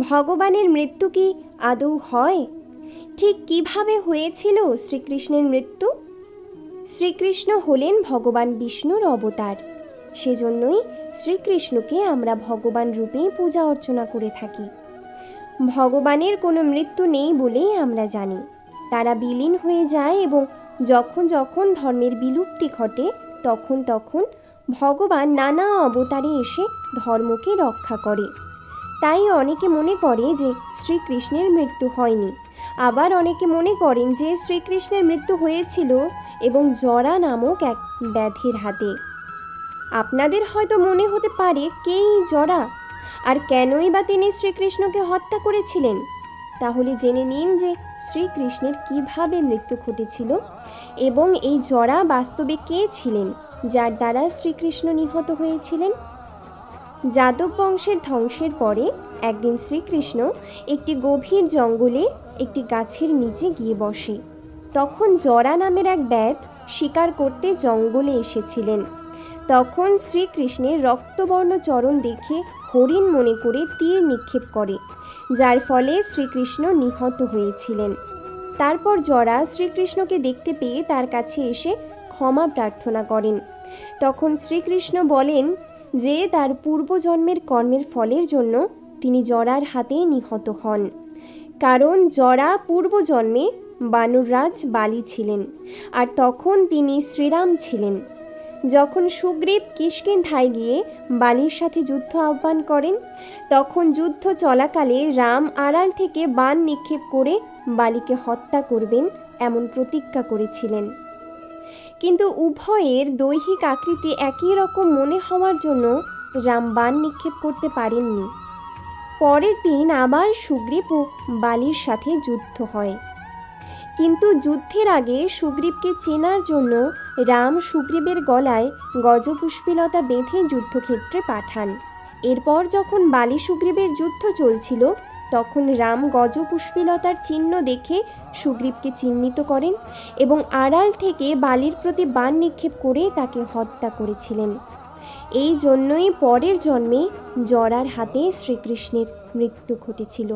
ভগবানের মৃত্যু কি আদৌ হয়? ঠিক কীভাবে হয়েছিল শ্রীকৃষ্ণের মৃত্যু? শ্রীকৃষ্ণ হলেন ভগবান বিষ্ণুর অবতার। সেজন্যই শ্রীকৃষ্ণকে আমরা ভগবান রূপেই পূজা অর্চনা করে থাকি। ভগবানের কোনো মৃত্যু নেই বলেই আমরা জানি। তারা বিলীন হয়ে যায় এবং যখন যখন ধর্মের বিলুপ্তি ঘটে, তখন তখন ভগবান নানা অবতারে এসে ধর্মকে রক্ষা করে। তাই অনেকে মনে করে যে শ্রীকৃষ্ণের মৃত্যু হয়নি। আবার অনেকে মনে করেন যে শ্রীকৃষ্ণের মৃত্যু হয়েছিল এবং জরা নামক এক ব্যাধির হাতে। আপনাদের হয়তো মনে হতে পারে কেই জরা? আর কেনই বা তিনি শ্রীকৃষ্ণকে হত্যা করেছিলেন? তাহলে জেনে নিন যে শ্রীকৃষ্ণের কীভাবে মৃত্যু ঘটেছিল এবং এই জরা বাস্তবে কে ছিলেন, যার দ্বারা শ্রীকৃষ্ণ নিহত হয়েছিলেন? যাদব বংশের ধ্বংসের পরে একদিন শ্রীকৃষ্ণ একটি গভীর জঙ্গলে একটি গাছের নিচে গিয়ে বসে। তখন জরা নামের এক ব্যাধ শিকার করতে জঙ্গলে এসেছিলেন। তখন শ্রীকৃষ্ণের রক্তবর্ণ চরণ দেখে হরিণ মনে করে তীর নিক্ষেপ করে, যার ফলে শ্রীকৃষ্ণ নিহত হয়েছিলেন। তারপর জরা শ্রীকৃষ্ণকে দেখতে পেয়ে তার কাছে এসে ক্ষমা প্রার্থনা করেন। তখন শ্রীকৃষ্ণ বলেন যে তার পূর্বজন্মের কর্মের ফলের জন্য তিনি জরার হাতে নিহত হন। কারণ জরা পূর্বজন্মে বানুররাজ বালি ছিলেন আর তখন তিনি শ্রীরাম ছিলেন। যখন সুগ্রীব কিষ্কিন্ধায় গিয়ে বালির সাথে যুদ্ধ আহ্বান করেন, তখন যুদ্ধ চলাকালে রাম আড়াল থেকে বান নিক্ষেপ করে বালিকে হত্যা করবেন এমন প্রতিজ্ঞা করেছিলেন। কিন্তু উভয়ের দৈহিক আকৃতি একই রকম মনে হওয়ার জন্য রাম বান নিক্ষেপ করতে পারেননি। পরের দিন আবার সুগ্রীব ও বালির সাথে যুদ্ধ হয়। কিন্তু যুদ্ধের আগে সুগ্রীবকে চেনার জন্য রাম সুগ্রীবের গলায় গজপুষ্পিলতা বেঁধে যুদ্ধক্ষেত্রে পাঠান। এরপর যখন বালি সুগ্রীবের যুদ্ধ চলছিল তখন রাম গজপুষ্পিলতার চিহ্ন দেখে সুগ্রীবকে চিহ্নিত করেন এবং আড়াল থেকে বালির প্রতি বান নিক্ষেপ করে তাকে হত্যা করেছিলেন। এই জন্যই পরের জন্মে জরার হাতে শ্রীকৃষ্ণের মৃত্যু ঘটেছিল।